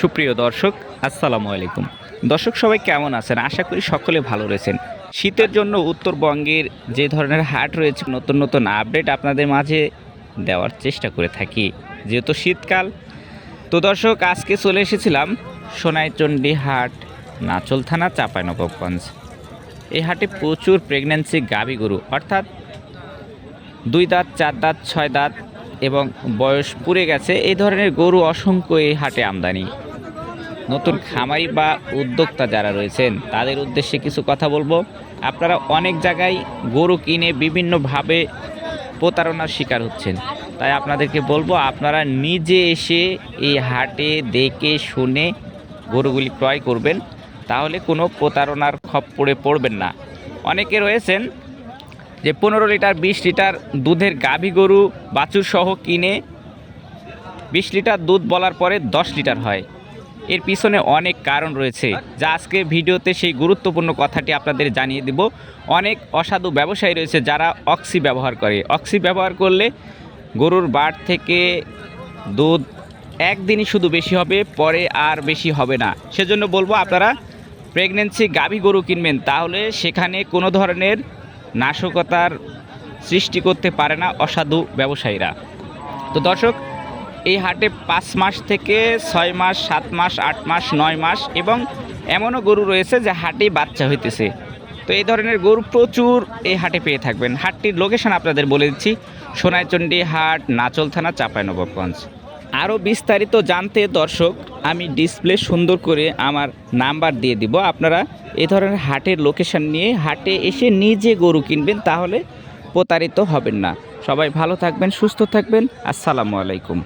সুপ্রিয় দর্শক, আসসালামু আলাইকুম। দর্শক সবাই কেমন আছেন? আশা করি সকলে ভালো রয়েছেন। শীতের জন্য উত্তরবঙ্গের যে ধরনের হাট রয়েছে, নতুন নতুন আপডেট আপনাদের মাঝে দেওয়ার চেষ্টা করে থাকি। যেহেতু শীতকাল, তো দর্শক, আজকে চলে এসেছিলাম সোনাইচন্ডী হাট, নাচল থানা, চাঁপাইনবাবগঞ্জ। এই হাটে প্রচুর প্রেগন্যান্সি গাভী গরু, অর্থাৎ দুই দাঁত, চার দাঁত, ছয় দাঁত এবং বয়স পুড়ে গেছে। এই ধরনের গরু অসংখ্য এই হাটে আমদানি। নতুন খামারি বা উদ্যোক্তা যারা রয়েছেন তাদের উদ্দেশ্যে কিছু কথা বলব। আপনারা অনেক জায়গায় গরু কিনে বিভিন্নভাবে প্রতারণার শিকার হচ্ছেন। তাই আপনাদেরকে বলব আপনারা নিজে এসে এই হাটে দেখে শুনে গরুগুলি ক্রয় করবেন। তাহলে কোনো প্রতারণার খপ্পরে পড়বেন না। অনেকে রয়েছেন যে পনেরো লিটার বিশ লিটার দুধের গাভী গরু বাছুর সহ কিনে বিশ লিটার দুধ বলার পরে দশ লিটার হয়। এর পিছনে অনেক কারণ রয়েছে। যা আজকে ভিডিওতে সেই গুরুত্বপূর্ণ কথাটি আপনাদের জানিয়ে দিব। অনেক অসাধু ব্যবসায়ী রয়েছে যারা অক্সি ব্যবহার করে। অক্সি ব্যবহার করলে গরুর বাট থেকে দুধ একদিনই শুধু বেশি হবে, পরে আর বেশি হবে না। সেজন্য বলব, আপনারা প্রেগনেন্সি গাভী গরু কিনবেন, তাহলে সেখানে কোনো ধরনের নাশকতার সৃষ্টি করতে পারে না অসাধু ব্যবসায়ীরা। তো দর্শক এই হাটে পাঁচ মাস থেকে ছয় মাস, সাত মাস, আট মাস, নয় মাস এবং এমনও গরু রয়েছে যে হাটে বাচ্চা হইতেছে। তো এই ধরনের গরু প্রচুর এই হাটে পেয়ে থাকবেন। হাটটির লোকেশন আপনাদের বলে দিচ্ছি, সোনাইচন্ডী হাট, নাচল থানা, চাঁপাইনবাবগঞ্জ। আরও বিস্তারিত জানতে দর্শক, আমি ডিসপ্লে সুন্দর করে আমার নাম্বার দিয়ে দিব। আপনারা এই ধরনের হাটের লোকেশন নিয়ে হাটে এসে নিজে গরু কিনবেন, তাহলে প্রতারিত হবেন না। সবাই ভালো থাকবেন, সুস্থ থাকবেন। আসসালামু আলাইকুম।